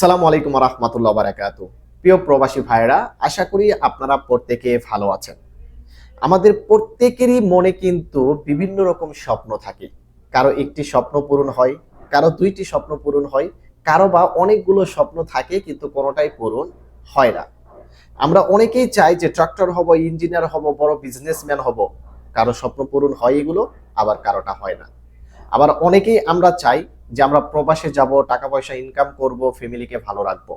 আসসালামু আলাইকুম রহমতুল্লাহ বারাকাত প্রিয় প্রবাসী ভাইরা আশা করি আপনারা প্রত্যেকে ভালো আছেন। আমাদের প্রত্যেকেরই মনে কিন্তু বিভিন্ন রকম স্বপ্ন থাকে। কারও একটি স্বপ্ন পূরণ হয়, কারও দুইটি স্বপ্ন পূরণ হয়, কারও বা অনেকগুলো স্বপ্ন থাকে কিন্তু কোনোটাই পূরণ হয় না। আমরা অনেকেই চাই যে ট্রাক্টর হব, ইঞ্জিনিয়ার হব, বড় বিজনেসম্যান হব। কারও স্বপ্ন পূরণ হয় এগুলো, আবার কারোটা হয় না। আবার অনেকেই আমরা চাই যে আমরা প্রবাসে যাব টাকা পয়সা ইনকাম করব ফ্যামিলিকে ভালো রাখব।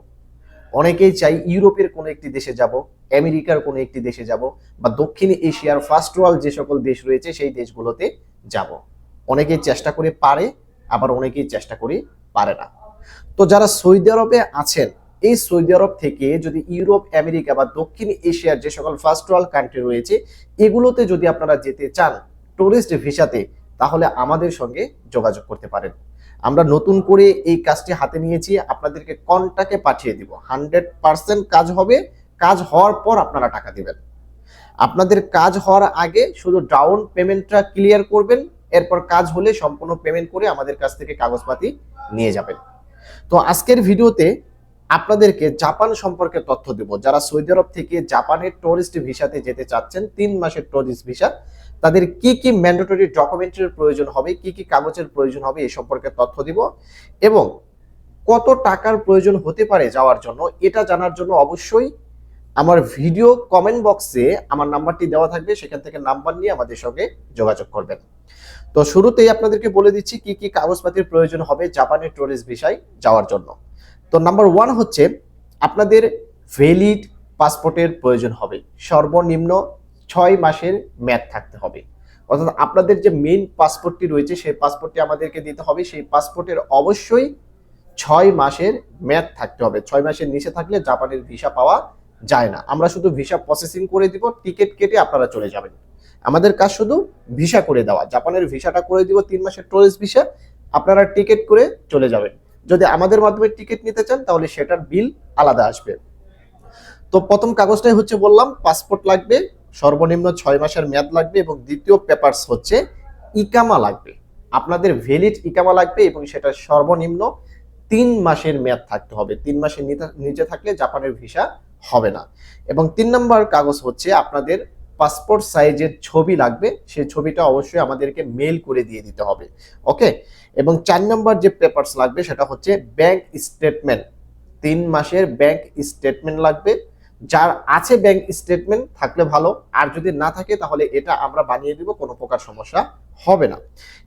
অনেকেই চাই ইউরোপের কোনো একটি দেশে যাব, আমেরিকার কোনো একটি দেশে যাব, বা দক্ষিণ এশিয়ার ফার্স্ট ওয়ার্ল্ড যে সকল দেশ রয়েছে, সেই দেশগুলোতে যাব। অনেকেই চেষ্টা করে পারে, আবার অনেকেই চেষ্টা করে পারে না। তো যারা সৌদি আরবে আছেন, এই সৌদি আরব থেকে যদি ইউরোপ, আমেরিকা বা দক্ষিণ এশিয়ার যে সকল ফার্স্ট ওয়ার্ল্ড কান্ট্রি রয়েছে, এগুলোতে যদি আপনারা যেতে চান টুরিস্ট ভিসাতে তাহলে আমাদের সঙ্গে যোগাযোগ করতে পারেন। আমরা নতুন করে এই কাজটি হাতে নিয়েছি, আপনাদেরকে কন্টাকে পাঠিয়ে দিব। হান্ড্রেড পার্সেন্ট কাজ হবে, কাজ হওয়ার পর আপনারা টাকা দিবেন। আপনাদের কাজ হওয়ার আগে শুধু ডাউন পেমেন্টটা ক্লিয়ার করবেন, এরপর কাজ হলে সম্পূর্ণ পেমেন্ট করে আমাদের কাছ থেকে কাগজপাতি নিয়ে যাবেন। তো আজকের ভিডিওতে আপনাদেরকে জাপান সম্পর্কে তথ্য দেব। যারা সৌদি আরব থেকে জাপানের টুরিস্ট ভিসাতে যেতে চাচ্ছেন, তিন মাসের টুরিস্ট ভিসা, তাদের কি কি ম্যান্ডেটরি ডকুমেন্টের প্রয়োজন হবে, কি কি কাগজের প্রয়োজন হবে, এ সম্পর্কে তথ্য দিব। এবং কত টাকার প্রয়োজন হতে পারে যাওয়ার জন্য, এটা জানার জন্য অবশ্যই আমার ভিডিও কমেন্ট বক্সে আমার নাম্বারটি দেওয়া থাকবে, সেখান থেকে নাম্বার নিয়ে আমাদের সঙ্গে যোগাযোগ করবেন। তো শুরুতেই আপনাদেরকে বলে দিচ্ছি, কি কি কাগজপাতির প্রয়োজন হবে জাপানের টুরিস্ট ভিসায় যাওয়ার জন্য। তো নাম্বার ওয়ান হচ্ছে আপনাদের ভ্যালিড পাসপোর্টের প্রয়োজন হবে। সর্বনিম্ন ছয় মাসের মেয়াদ থাকতে হবে। অর্থাৎ আপনাদের যে মেইন পাসপোর্টটি রয়েছে, সেই পাসপোর্টটি আমাদেরকে দিতে হবে। সেই পাসপোর্টের অবশ্যই ছয় মাসের মেয়াদ থাকতে হবে। ছয় মাসের নিচে থাকলে জাপানের ভিসা পাওয়া যায় না। আমরা শুধু ভিসা প্রসেসিং করে দিব টিকিট কেটে আপনারা চলে যাবেন। আমাদের কাজ শুধু ভিসা করে দেওয়া। জাপানের ভিসাটা করে দিব, তিন মাসের টুরিস্ট ভিসা আপনারা টিকিট করে চলে যাবেন। যদি আমাদের মাধ্যমে টিকিট নিতে চান, তাহলে সেটার বিল আলাদা আসবে। তো প্রথম কাগজটাই হচ্ছে বললাম পাসপোর্ট লাগবে, সর্বনিম্ন ছয় মাসের মেয়াদ লাগবে এবং দ্বিতীয় পেপারস হচ্ছে ইকামা লাগবে। আপনাদের ভ্যালিড ইকামা লাগবে এবং সেটা সর্বনিম্ন তিন মাসের মেয়াদ থাকতে হবে। তিন মাসের নিচে থাকলে জাপানের ভিসা হবে না। এবং তিন নম্বর কাগজ হচ্ছে আপনাদের পাসপোর্ট সাইজের ছবি লাগবে সেই ছবিটা অবশ্যই আমাদেরকে মেল করে দিয়ে দিতে হবে ওকে এবং চার নম্বর যে পেপারস লাগবে সেটা হচ্ছে ব্যাংক স্টেটমেন্ট তিন মাসের ব্যাংক স্টেটমেন্ট লাগবে। যার আছে ব্যাংক স্টেটমেন্ট থাকলে ভালো, আর যদি না থাকে তাহলে এটা আমরা বানিয়ে দিব, কোনো প্রকার সমস্যা হবে না।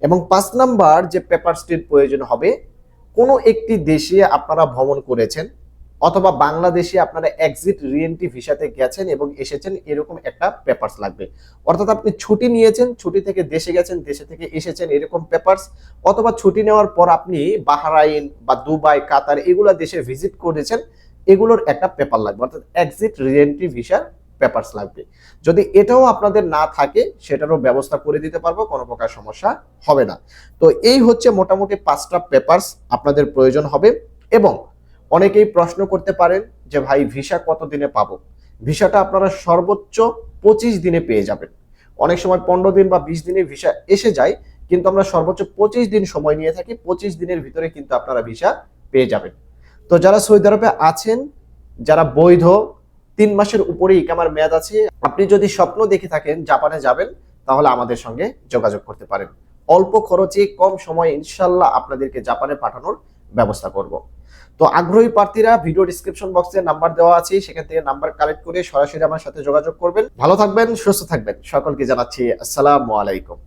এবং পাঁচ নাম্বার যে পেপারসটির প্রয়োজন হবে, কোনো একটি দেশে আপনারা ভ্রমণ করেছেন অথবা বাংলাদেশে আপনারা এক্সিট রিএন্ট্রি ভিসাতে গেছেন এবং এসেছেন, এরকম একটা পেপারস লাগবে। অর্থাৎ আপনি ছুটি নিয়েছেন, ছুটি থেকে দেশে গেছেন, দেশে থেকে এসেছেন, এরকম পেপারস অথবা ছুটি নেওয়ার পর আপনি বাহরাইন বা দুবাই, কাতার এগুলো দেশে ভিজিট করেছেন, এগুলোর একটা পেপার লাগবে। অর্থাৎ এক্সিট রিএন্ট্রি ভিসার পেপারস লাগবে। যদি এটাও আপনাদের না থাকে, সেটারও ব্যবস্থা করে দিতে পারব, কোনো প্রকার সমস্যা হবে না। তো এই হচ্ছে মোটামুটি পাঁচটা পেপারস আপনাদের প্রয়োজন হবে এবং অনেকেই প্রশ্ন করতে পারেন যে ভাই, ভিসা কত দিনে পাবো? ভিসাটা আপনারা সর্বোচ্চ পঁচিশ দিনে পেয়ে যাবেন। অনেক সময় পনেরো দিন বা বিশ দিনে ভিসা এসে যায়, কিন্তু আমরা সর্বোচ্চ পঁচিশ দিন সময় নিয়ে থাকি, পঁচিশ দিনের ভিতরে কিন্তু আপনারা ভিসা পেয়ে যাবেন। তো যারা সৌদি আরবে আছেন, যারা বৈধ, তিন মাসের উপরে ইকামার মেয়াদ আছে, আপনি যদি স্বপ্ন দেখে থাকেন জাপানে যাবেন, তাহলে আমাদের সঙ্গে যোগাযোগ করতে পারেন। অল্প খরচে কম সময়ে ইনশাল্লাহ আপনাদেরকে জাপানে পাঠানোর ব্যবস্থা করব। তো আগ্রহী প্রার্থীরা ভিডিও ডিসক্রিপশন বক্সে নাম্বার দেওয়া আছে, সেখান থেকে নাম্বার কালেক্ট করে সরাসরি আমার সাথে যোগাযোগ করবেন। ভালো থাকবেন, সুস্থ থাকবেন। সকলকে জানাচ্ছি আসসালামু আলাইকুম।